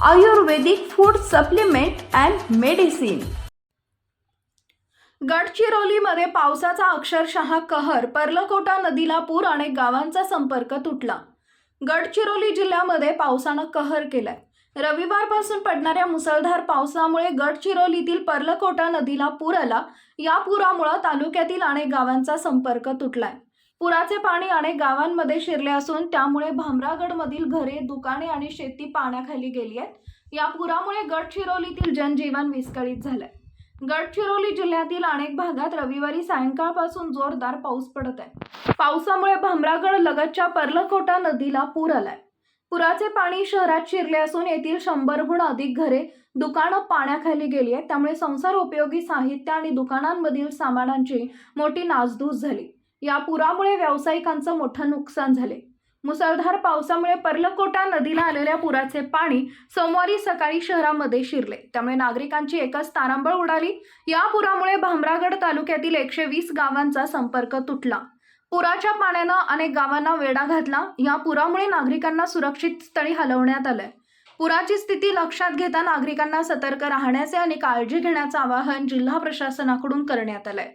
Ayurvedic food supplement and medicine गडचिरोलीमध्ये पावसाचा अक्षरशः कहर. पर्लकोटा नदीला पूर आणि गावांचा संपर्क तुटला. गडचिरोली जिल्ह्यामध्ये पावसानं कहर केलाय. रविवारपासून पडणाऱ्या मुसळधार पावसामुळे गडचिरोलीतील पर्लकोटा नदीला पूर आला. या पुरामुळे तालुक्यातील अनेक गावांचा संपर्क तुटलाय. पुराचे पाणी अनेक गावांमध्ये शिरले असून त्यामुळे भामरागडमधील घरे दुकाने आणि शेती पाण्याखाली गेली आहेत. या पुरामुळे गडचिरोलीतील जनजीवन विस्कळीत झालंय. गडचिरोली जिल्ह्यातील अनेक भागात रविवारी सायंकाळपासून जोरदार पाऊस पडत आहे. पावसामुळे भामरागड लगतच्या पर्लकोटा नदीला पूर आलाय. पुराचे पाणी शहरात शिरले असून येथील शंभरहून अधिक घरे दुकानं पाण्याखाली गेली आहेत. त्यामुळे संसार उपयोगी साहित्य आणि दुकानांमधील सामानांची मोठी नासधूस झाली. या पुरामुळे व्यावसायिकांचं मोठं नुकसान झाले. मुसळधार पावसामुळे पर्लकोटा नदीला आलेल्या पुराचे पाणी सोमवारी सकाळी शहरामध्ये शिरले. त्यामुळे नागरिकांची एकच तारांबळ उडाली. या पुरामुळे भामरागड तालुक्यातील एकशे वीस गावांचा संपर्क तुटला. पुराच्या पाण्यानं अनेक गावांना वेढा घातला. या पुरामुळे नागरिकांना सुरक्षित स्थळी हलवण्यात आलंय. पुराची स्थिती लक्षात घेता नागरिकांना सतर्क राहण्याचे आणि काळजी घेण्याचं आवाहन जिल्हा प्रशासनाकडून करण्यात आलंय.